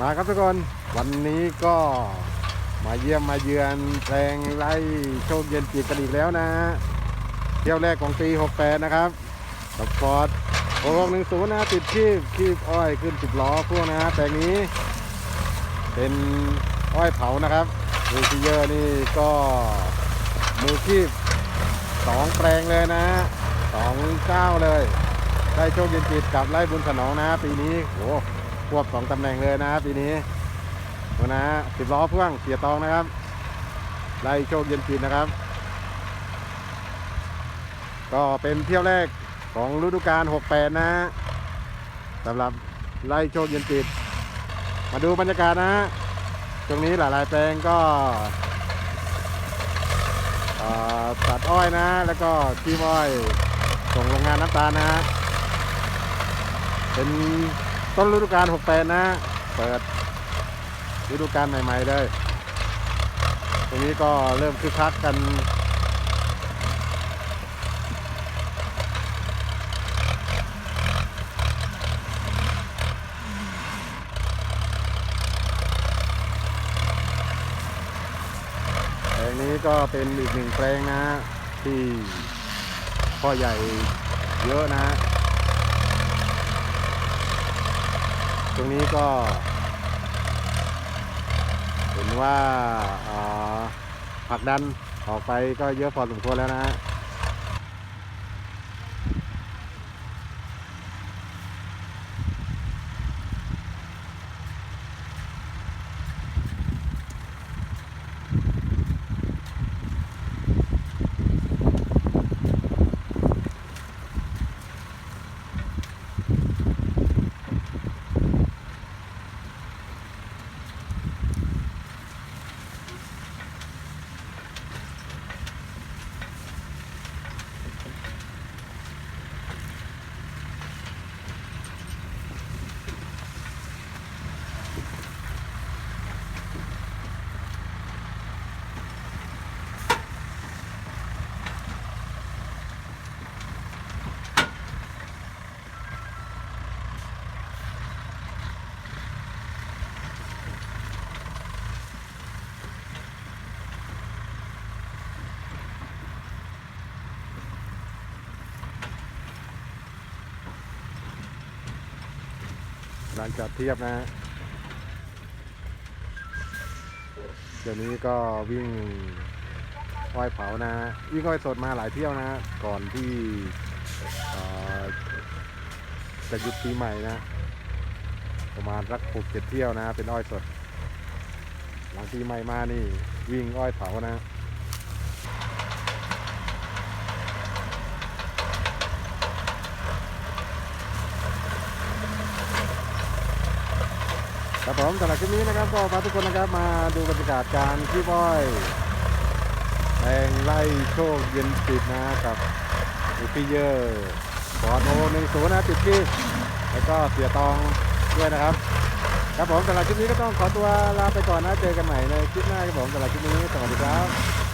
มาครับทุกคนวันนี้ก็มาเยี่ยมมาเยือนแปลงไร่โชคเย็นจิตกันอีกแล้วนะ เที่ยวแรกของปี 68 นะครับสปอร์ตโอ้หนึ่งศูนย์นะติดคีบคีบอ้อยขึ้นสิบล้อพวกนะแปลงนี้ เป็นอ้อยเผานะครับดูซีเยอร์นี่ก็มือคีบสองแปลงเลยนะสองเจ้าเลยได้โชคเย็นจิตกับไล่บุญสนองนะ ปีนี้โห ควบสองตำแหน่งเลยนะครับปีนี้ดูนะสิบล้อพ่วงเสียตองนะครับไล่โชคเย็นจิตนะครับ ก็เป็นเที่ยวแรกของฤดูกาล68 นะสำหรับไล่โชคเย็นจิต มาดูบรรยากาศนะตรงนี้หลายๆแปลงก็ตัดอ้อยนะ แล้วก็ขี้อ้อยส่งโรงงานน้ำตาลนะเป็น ต้นฤดูกาล68 นะ เปิดฤดูกาลใหม่ ๆ เลย ตรงนี้ก็เริ่มคึกคักกัน แปลงนี้ก็เป็นอีกหนึ่งแปลงนะ ที่พ่อใหญ่เยอะนะ ตรงนี้ก็ เห็นว่าผักดันออกไปก็เยอะพอสมควรแล้วนะ ร้านจอดเทียบนะเดี๋ยวนี้ก็วิ่งอ้อยเผานะวิ่งอ้อยสดมาหลายเที่ยวนะ ก่อนที่จะหยุดปีใหม่นะ ประมาณรักหกเจ็ดเที่ยวนะ เป็นอ้อยสด หลังปีใหม่มานี่ วิ่งอ้อยเผานะ ครับผมสำหรับคลิปนี้นะครับก็พาทุกคนนะครับมาดูบรรยากาศการขี้บ้อยแรงไล่โชคเย็นติดนะกับอุปิเยอร์บอดโอหนึ่งศูนย์นะติดที่แล้วก็เสียตองด้วยนะครับ ครับผมสำหรับคลิปนี้ก็ต้องขอตัวลาไปก่อนนะเจอกันใหม่ในคลิปหน้าครับผมสำหรับคลิปนี้สวัสดีครับ